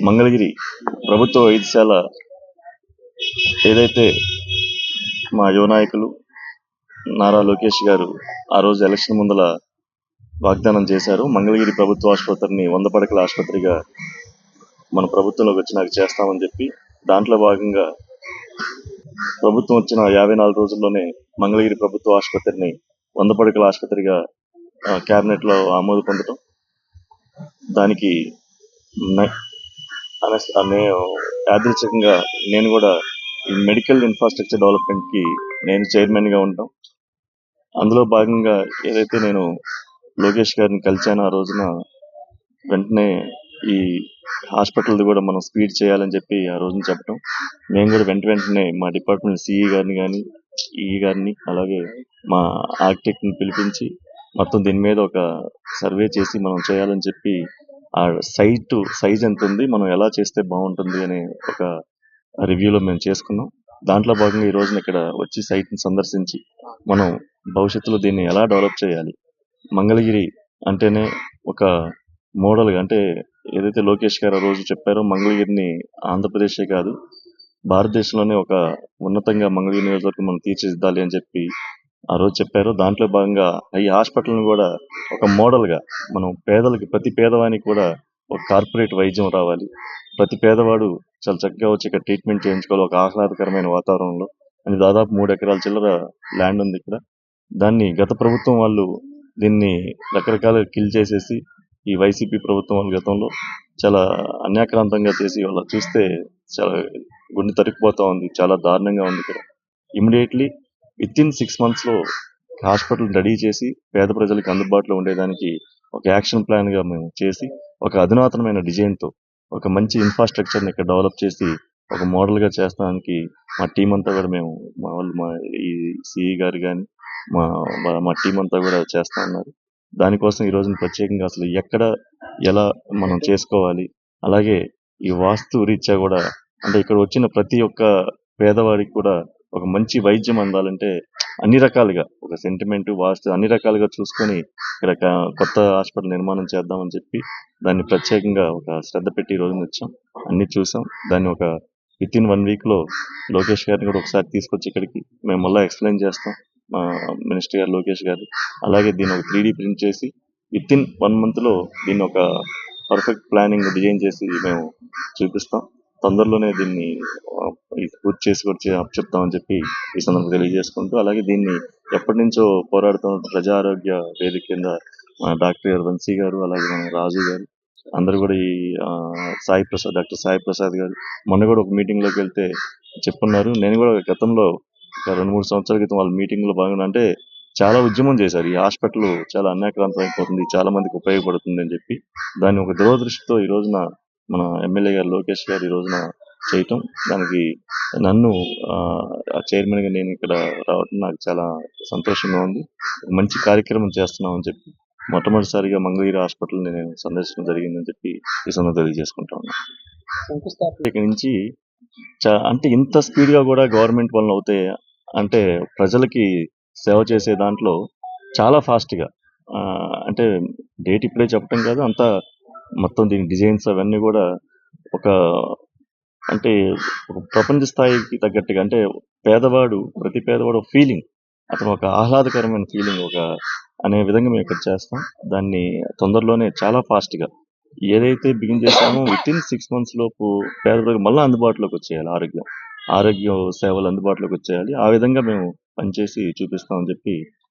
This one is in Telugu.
మంగళగిరి ప్రభుత్వ వైద్యశాల ఏదైతే మా యువ నాయకులు నారా లోకేష్ గారు ఆ రోజు ఎలక్షన్ ముందల వాగ్దానం చేశారు మంగళగిరి ప్రభుత్వ ఆసుపత్రిని వంద పడకల ఆసుపత్రిగా మన ప్రభుత్వంలోకి వచ్చినాక చేస్తామని చెప్పి దాంట్లో భాగంగా ప్రభుత్వం వచ్చిన యాభై నాలుగు రోజుల్లోనే మంగళగిరి ప్రభుత్వ ఆసుపత్రిని వంద పడకల ఆసుపత్రిగా క్యాబినెట్లో ఆమోదు పొందటం దానికి యాదృచ్ఛికంగా నేను కూడా ఈ మెడికల్ ఇన్ఫ్రాస్ట్రక్చర్ డెవలప్మెంట్కి నేను చైర్మన్గా ఉంటాం. అందులో భాగంగా ఏదైతే నేను లోకేష్ గారిని కలిశానో ఆ రోజున వెంటనే ఈ హాస్పిటల్ కూడా మనం స్పీడ్ చేయాలని చెప్పి ఆ రోజున చెప్పడం మేము కూడా వెంట వెంటనే మా డిపార్ట్మెంట్ సిఈ గారిని కానీ ఈ e గారిని అలాగే మా ఆర్కిటెక్ట్ని పిలిపించి మొత్తం దీని మీద ఒక సర్వే చేసి మనం చేయాలని చెప్పి ఆ సైట్ సైజ్ ఎంత ఉంది మనం ఎలా చేస్తే బాగుంటుంది అనే ఒక రివ్యూలో మేము చేసుకున్నాం. దాంట్లో భాగంగా ఈ రోజున ఇక్కడ వచ్చి సైట్ని సందర్శించి మనం భవిష్యత్తులో దీన్ని ఎలా డెవలప్ చేయాలి? మంగళగిరి అంటేనే ఒక మోడల్గా అంటే ఏదైతే లోకేష్ గారు ఆ రోజు చెప్పారో మంగళగిరిని ఆంధ్రప్రదేశే కాదు భారతదేశంలోనే ఒక ఉన్నతంగా మంగళగిరి నియోజకవర్గం మనం తీర్చిదిద్దాలి అని చెప్పి ఆ రోజు చెప్పారు దాంట్లో భాగంగా ఈ హాస్పిటల్ని కూడా ఒక మోడల్గా మనం పేదలకి ప్రతి పేదవానికి కూడా ఒక కార్పొరేట్ వైద్యం రావాలి. ప్రతి పేదవాడు చాలా చక్కగా వచ్చి ఇక్కడ ట్రీట్మెంట్ చేయించుకోవాలి ఒక ఆహ్లాదకరమైన వాతావరణంలో. అని దాదాపు మూడు ఎకరాల చిల్లర ల్యాండ్ ఉంది ఇక్కడ. దాన్ని గత ప్రభుత్వం వాళ్ళు దీన్ని రకరకాలుగా కిల్ చేసేసి ఈ వైసీపీ ప్రభుత్వం వాళ్ళ గతంలో చాలా అన్యాక్రాంతంగా చేసి వాళ్ళ చూస్తే చాలా గుండె తరిగిపోతా ఉంది చాలా దారుణంగా ఉంది ఇక్కడ. ఇమీడియట్లీ విత్ ఇన్ సిక్స్ మంత్స్లో హాస్పిటల్ రెడీ చేసి పేద ప్రజలకు అందుబాటులో ఉండేదానికి ఒక యాక్షన్ ప్లాన్గా మేము చేసి ఒక అధునాతనమైన డిజైన్తో ఒక మంచి ఇన్ఫ్రాస్ట్రక్చర్ని ఇక్కడ డెవలప్ చేసి ఒక మోడల్గా చేస్తానికి మా టీం అంతా కూడా మేము మా వాళ్ళు మా ఈ సిఈ గారు కానీ మా మా- మా టీం అంతా కూడా చేస్తా ఉన్నారు. దానికోసం ఈ రోజున ప్రత్యేకంగా అసలు ఎక్కడ ఎలా మనం చేసుకోవాలి అలాగే ఈ వాస్తు రీత్యా కూడా అంటే ఇక్కడ వచ్చిన ప్రతి ఒక్క పేదవాడికి కూడా ఒక మంచి వైద్యం అందాలంటే అన్ని రకాలుగా ఒక సెంటిమెంట్ వాస్తు అన్ని రకాలుగా చూసుకొని ఇక్కడ కొత్త హాస్పిటల్ నిర్మాణం చేద్దామని చెప్పి దాన్ని ప్రత్యేకంగా ఒక శ్రద్ధ పెట్టి ఈ రోజున వచ్చాం. అన్ని చూసాం. దాన్ని ఒక విత్ ఇన్ వన్ వీక్లో లోకేష్ గారిని కూడా ఒకసారి తీసుకొచ్చి ఇక్కడికి మేము మళ్ళీ ఎక్స్ప్లెయిన్ చేస్తాం. మా మినిస్టర్ గారు లోకేష్ గారు. అలాగే దీన్ని ఒక త్రీ ప్రింట్ చేసి విత్ ఇన్ వన్ మంత్లో దీన్ని ఒక పర్ఫెక్ట్ ప్లానింగ్ డిజైన్ చేసి మేము చూపిస్తాం. తొందరలోనే దీన్ని పూర్తి చేసి వచ్చి చెప్తామని చెప్పి ఈ సందర్భంగా తెలియజేసుకుంటూ అలాగే దీన్ని ఎప్పటి నుంచో పోరాడుతున్న ప్రజా ఆరోగ్య వేదిక కింద మన డాక్టర్ గారు వంశీ గారు అలాగే మన రాజు గారు అందరూ కూడా ఈ సాయి ప్రసాద్ డాక్టర్ సాయి ప్రసాద్ గారు మొన్న కూడా ఒక మీటింగ్లోకి వెళ్తే చెప్పున్నారు. నేను కూడా గతంలో రెండు మూడు సంవత్సరాల క్రితం వాళ్ళ మీటింగ్లో భాగంగా అంటే చాలా ఉద్యమం చేశారు. ఈ హాస్పిటల్ చాలా అన్యాక్రాంతం అయిపోతుంది చాలా మందికి ఉపయోగపడుతుంది అని చెప్పి దాన్ని ఒక దురదృష్టితో ఈ రోజున మన ఎమ్మెల్యే గారు లోకేష్ గారు ఈ రోజున చేయటం. దానికి నన్ను చైర్మన్గా నేను ఇక్కడ రావటం నాకు చాలా సంతోషంగా ఉంది. మంచి కార్యక్రమం చేస్తున్నాం అని చెప్పి మొట్టమొదటిసారిగా మంగళగిరి హాస్పిటల్ నేను సందర్శించడం జరిగిందని చెప్పి ఈ సందర్భం తెలియజేసుకుంటా ఉన్నాను ఇక్కడ నుంచి అంటే ఇంత స్పీడ్గా కూడా గవర్నమెంట్ వలన అవుతాయి అంటే ప్రజలకి సేవ చేసే దాంట్లో చాలా ఫాస్ట్గా ఆ, అంటే డేట్ ఇప్పుడే చెప్పడం కాదు అంతా మొత్తం దీని డిజైన్స్ అవన్నీ కూడా ఒక అంటే ప్రపంచ స్థాయికి తగ్గట్టుగా అంటే పేదవాడు ప్రతి పేదవాడు ఫీలింగ్ అతను ఒక ఆహ్లాదకరమైన ఫీలింగ్ ఒక అనే విధంగా మేము ఇక్కడ చేస్తాం. దాన్ని తొందరలోనే చాలా ఫాస్ట్గా ఏదైతే బిగిన్ చేస్తామో విత్ ఇన్ సిక్స్ మంత్స్ లోపు పేద మళ్ళీ అందుబాటులోకి వచ్చేయాలి ఆరోగ్యం. ఆరోగ్య సేవలు అందుబాటులోకి వచ్చేయాలి. ఆ విధంగా మేము పనిచేసి చూపిస్తామని చెప్పి